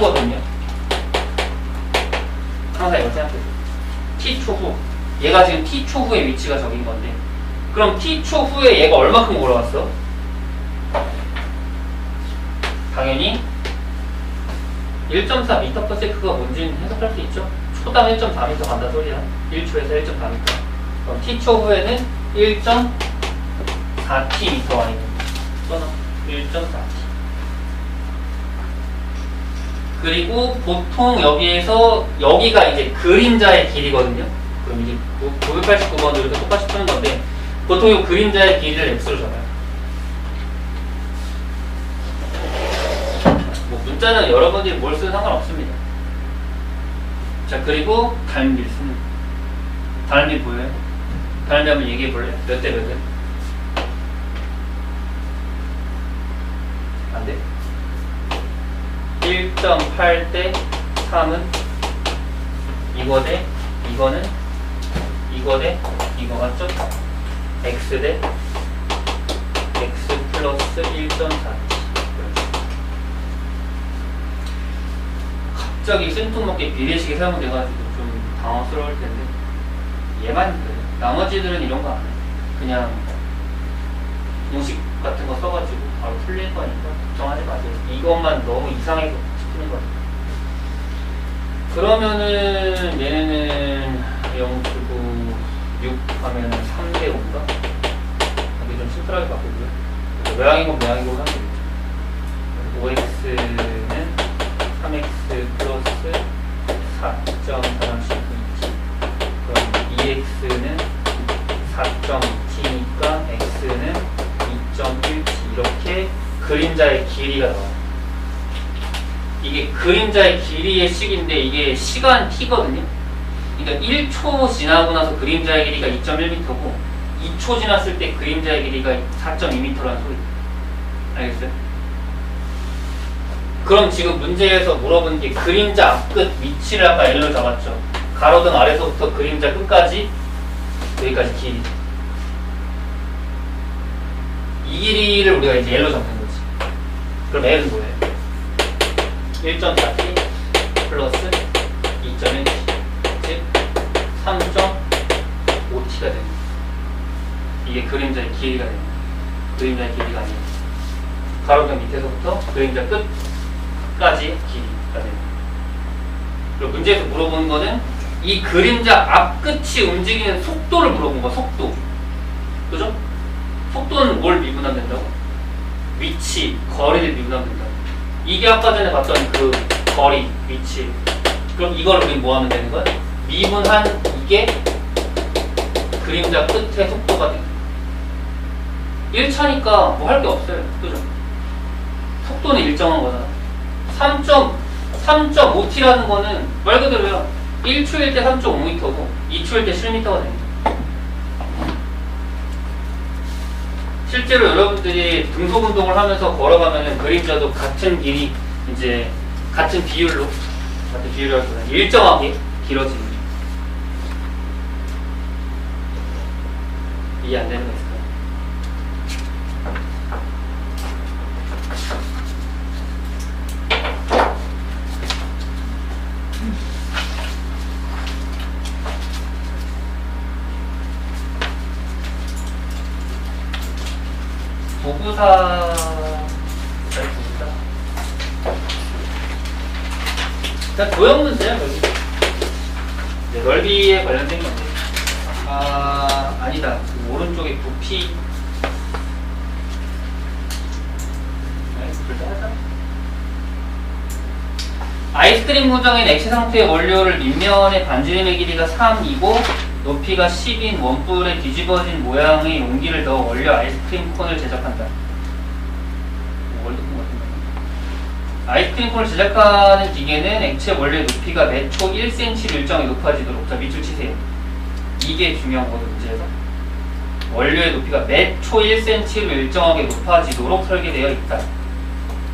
후거든요. 항상 이거 생각해요. t초 후. 얘가 지금 t초 후의 위치가 저긴 건데. 그럼 t초 후에 얘가 얼마큼 올라갔어? 당연히 1.4m/s가 뭔지는 해석할 수 있죠. 초당 1.4m 간다 소리야. 1초에서 1.4m. 그럼 t초 후에는 1.4tm 아니고 써놔. 1.4t. 그리고 보통 여기에서 여기가 이제 그림자의 길이거든요. 그럼 이제 989번도 이렇게 똑같이 푸는 건데 보통 이 그림자의 길이를 x로 잡아요. 뭐 문자는 여러분들이 뭘 쓰든 상관없습니다. 자 그리고 달밀 쓰는 달밀 보여요? 달밀 한번 얘기해 볼래요? 몇 대 몇은? 안 돼? 1.8대 3은 이거 대 이거는 이거 대 이거 맞죠? x 대 x 플러스 1.4 갑자기 생뚱맞게 비례식이 사용돼가지고 좀 당황스러울 텐데. 얘만 그래 나머지들은 이런 거 안 해 그냥 공식 같은 거 써가지고 바로 풀릴 거니까 걱정하지 마세요. 이것만 너무 이상해서 싶은 거예요 그러면은 얘네는 0 주고 6 하면은 3대 5인가? 이게 좀 심플하게 바꾸고요 모양인 건 모양이고 하면 되겠죠 5x는 3x 플러스 4.4씩 있지 그럼 2x는 4.2t니까 x는 2.1t 이렇게 그림자의 길이가 나와요 이게 그림자의 길이의 식인데 이게 시간 t거든요 그러니까 1초 지나고 나서 그림자의 길이가 2.1m고 2초 지났을 때 그림자의 길이가 4.2m라는 소리 알겠어요? 그럼 지금 문제에서 물어본 게 그림자 앞끝 위치를 아까 L로 잡았죠. 가로등 아래서부터 그림자 끝까지 여기까지 길이. 이 길이를 우리가 이제 L로 잡는 거지. 그럼 L은 뭐예요? 1.4t 플러스 2.1t 즉 3.5t가 됩니다. 이게 그림자의 길이가 됩니다. 그림자의 길이가 아니에요. 가로등 밑에서부터 그림자 끝까지 길이가 됩니다. 그리고 문제에서 물어보는 거는 이 그림자 앞끝이 움직이는 속도를 물어본 거야, 속도. 그죠? 속도는 뭘 미분하면 된다고? 위치, 거리를 미분하면 된다고. 이게 아까 전에 봤던 그 거리, 위치. 그럼 이걸 우리 뭐 하면 되는 거야? 미분한 이게 그림자 끝의 속도가 돼. 1차니까 뭐 할 게 없어요. 그죠? 속도는 일정한 거잖아. 3.3.5t라는 거는 말 그대로야. 1초일 때 3.5m고 2초일 때 7m가 됩니다. 실제로 여러분들이 등속 운동을 하면서 걸어가면은 그림자도 같은 길이 이제 같은 비율로 같은 비율로 일정하게 길어집니다. 이해 안 되는 거 있을까요? 도구사 잘 보자. 일단 도형 문제야 넓이. 네, 넓이에 관련된 건데. 아 아니다. 그 오른쪽에 부피. 네. 아이스크림 모정인 액체 상태의 원료를 밑면의 반지름의 길이가 3이고 높이가 10인 원뿔에 뒤집어진 모양의 용기를 넣어 원료 아이스크림 콘을 제작한다. 거. 아이스크림 콘을 제작하는 기계는 액체 원료의 높이가 매초 1cm 일정히 높아지도록 자 밑줄 치세요. 이게 중요한 거죠 문제에서. 원료의 높이가 매초 1cm로 일정하게 높아지도록 설계되어 있다.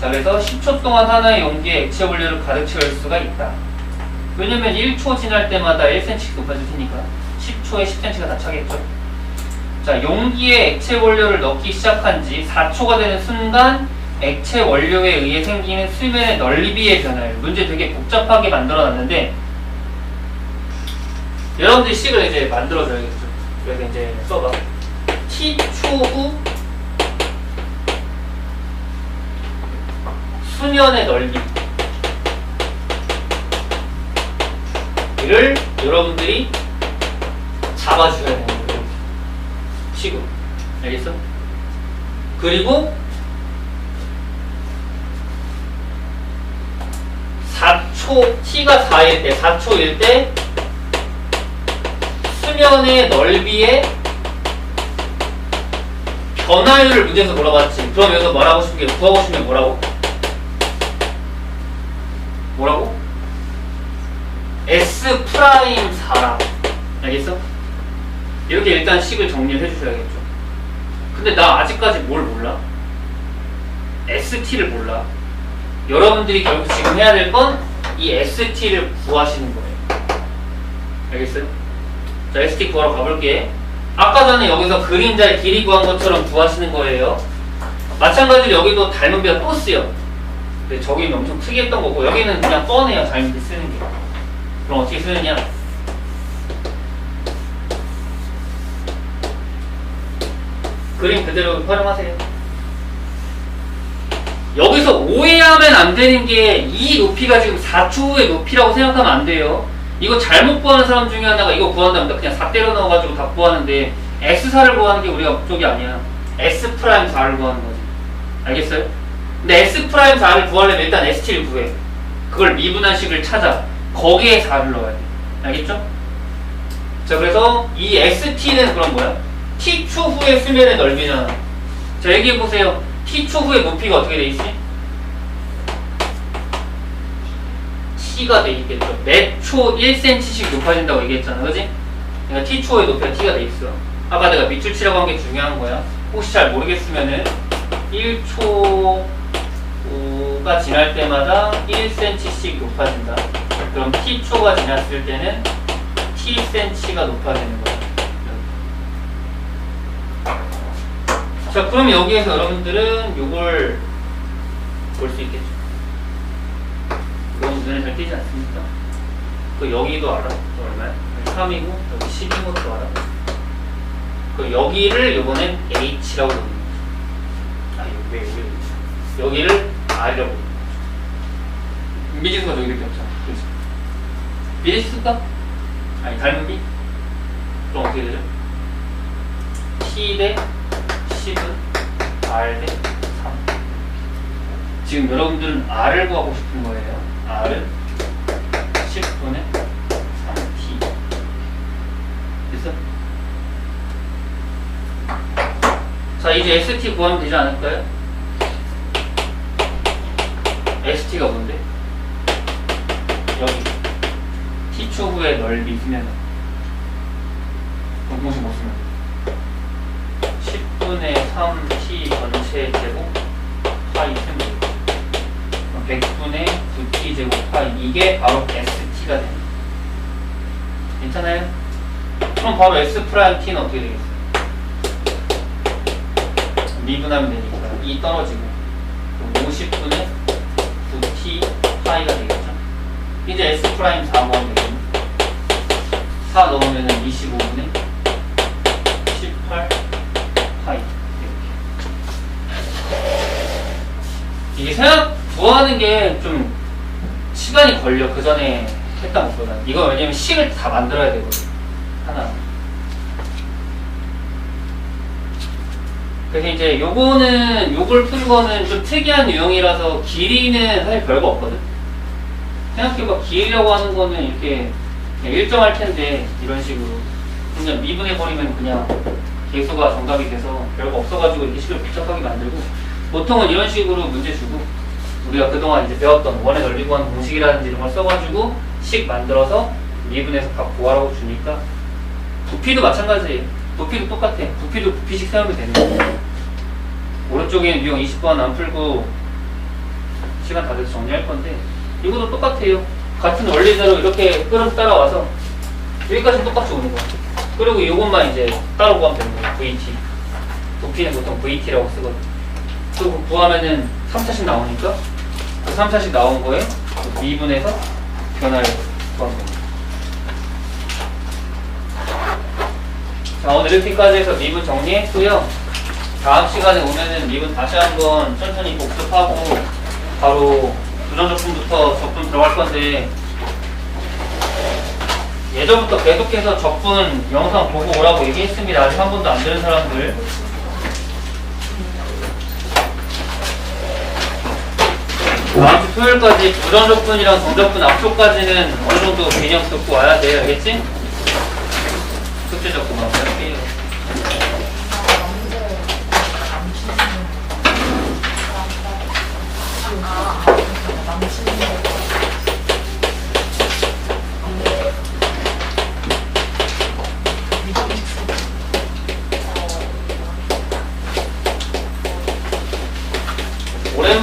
자 그래서 10초 동안 하나의 용기에 액체 원료를 가득 채울 수가 있다. 왜냐면 1초 지날 때마다 1cm씩 높아질 테니까 10초에 10cm가 다 차겠죠. 자 용기에 액체 원료를 넣기 시작한 지 4초가 되는 순간 액체 원료에 의해 생기는 수면의 넓이의 변화예요. 문제 되게 복잡하게 만들어놨는데 여러분들이 식을 이제 만들어줘야겠죠. 그래서 이제 써봐. T초 후 수면의 넓이 를 여러분들이 잡아줘야 거예요. 식으로. 알겠어? 그리고 4초, t가 4일 때, 4초일 때 수면의 넓이의 변화율을 문제에서 물어봤지. 그럼 여기서 뭐라고 싶은 게 구하고 싶으면 뭐라고? 뭐라고? S 프라임 4라. 알겠어? 이렇게 일단 식을 정리를 해주셔야겠죠. 근데 나 아직까지 뭘 몰라? ST를 몰라. 여러분들이 결국 지금 해야 될 건 이 ST를 구하시는 거예요. 알겠어요? 자, ST 구하러 가볼게. 아까 전에 여기서 그림자의 길이 구한 것처럼 구하시는 거예요. 마찬가지로 여기도 닮은 비가 또 쓰여. 근데 저기는 엄청 특이했던 거고 여기는 그냥 뻔해요. 닮은 비 쓰는 게. 그럼 어떻게 쓰느냐? 그림 그대로 활용하세요. 여기서 오해하면 안 되는 게 이 높이가 지금 4초의 높이라고 생각하면 안 돼요. 이거 잘못 구하는 사람 중에 하나가 이거 구한다면 그냥 4 때려 넣어가지고 다 구하는데 S4를 구하는 게 우리가 목적이 아니야. S 프라임 4를 구하는 거지. 알겠어요? 근데 S 프라임 4를 구하려면 일단 ST를 구해. 그걸 미분한 식을 찾아. 거기에 4를 넣어야 돼. 알겠죠? 자, 그래서 이 ST는 그럼 뭐야? T초 후의 수면의 넓이잖아. 자, 얘기해 보세요. T초 후의 높이가 어떻게 돼 있지? T가 돼 있겠죠. 매초 1cm씩 높아진다고 얘기했잖아. 그지? 그러니까 T초의 높이가 T가 돼 있어. 아까 내가 밑줄 치라고 한 게 중요한 거야. 혹시 잘 모르겠으면은 1초가 지날 때마다 1cm씩 높아진다. 그럼 T초가 지났을 때는 Tcm가 높아지는 거야. 자, 그럼 여기에서 여러분들은 이걸 볼 수 있겠죠. 그건 눈에 잘 띄지 않습니까? 그 여기도 알아. 또 얼마야? 3이고 여기 10인 것도 알아. 그 여기를 요번엔 H라고 부르는 거죠. 아, 여기 왜 여기? 여기를 R이라고 부르는 거죠. 미지수가 저기 이렇게 없잖아. 그렇지? 미지수가? 아니, 닮은 비? 그럼 어떻게 되죠? T 대 10은 R 대 3. 지금 여러분들은 R을 구하고 싶은 거예요. R은 10분의 3T. 됐어? 자, 이제 ST 구하면 되지 않을까요? ST가 뭔데? 여기. T초 후의 넓이 쓰면 공식 못 쓰면 10분의 3t 전체 제곱 파이 되고 100분의 9t 제곱 파이 이게 바로 st가 됩니다. 괜찮아요? 그럼 바로 s 프라임 t는 어떻게 되겠어요? 미분하면 되니까 2 떨어지고 50분의 9t 파이가 되겠죠? 이제 s 프라임 4 넣으면 되겠네 4 넣으면 25분의 18 파이 이게 생각 구하는 게 좀 시간이 걸려 그 전에 했던 것보다. 이거 왜냐면 식을 다 만들어야 되거든. 하나. 그래서 이제 요거는 요걸 푼 거는 좀 특이한 유형이라서 길이는 사실 별거 없거든. 생각해봐. 길이라고 하는 거는 이렇게 일정할 텐데 이런 식으로. 그냥 미분해 버리면 그냥 개수가 정답이 돼서 별거 없어가지고 이렇게 식을 복잡하게 만들고 보통은 이런 식으로 문제 주고 우리가 그동안 이제 배웠던 원의 넓이 구하는 공식이라든지 이런 걸 써가지고 식 만들어서 미분해서 값 구하라고 주니까 부피도 마찬가지예요 부피도 똑같아 부피도 부피식 사용이 되는 거예요 오른쪽에는 유형 20번 안 풀고 시간 다 돼서 정리할 건데 이것도 똑같아요 같은 원리대로 이렇게 흐름 따라와서 여기까지 똑같이 오는 거야 그리고 이것만 이제 따로 구하면 되는 거예요. VT. 부피는 보통 VT라고 쓰거든. 또 구하면은 3차씩 나오니까 그 3차씩 나온 거에 미분해서 변화를 구한 겁니다. 자 오늘 이렇게까지 해서 미분 정리했고요. 다음 시간에 오면은 미분 다시 한번 천천히 복습하고 바로 부정적분부터 적분 들어갈 건데 예전부터 계속해서 적분 영상 보고 오라고 얘기했습니다. 아직 한 번도 안 들은 사람들. 다음 주 토요일까지 부정적분이랑 정적분 앞쪽까지는 어느 정도 개념 듣고 와야 돼. 알겠지? 숙제 적분 한번 할게요.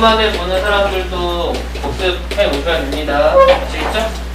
오랜만에 보는 사람들도 복습해 오셔야 됩니다. 아시겠죠?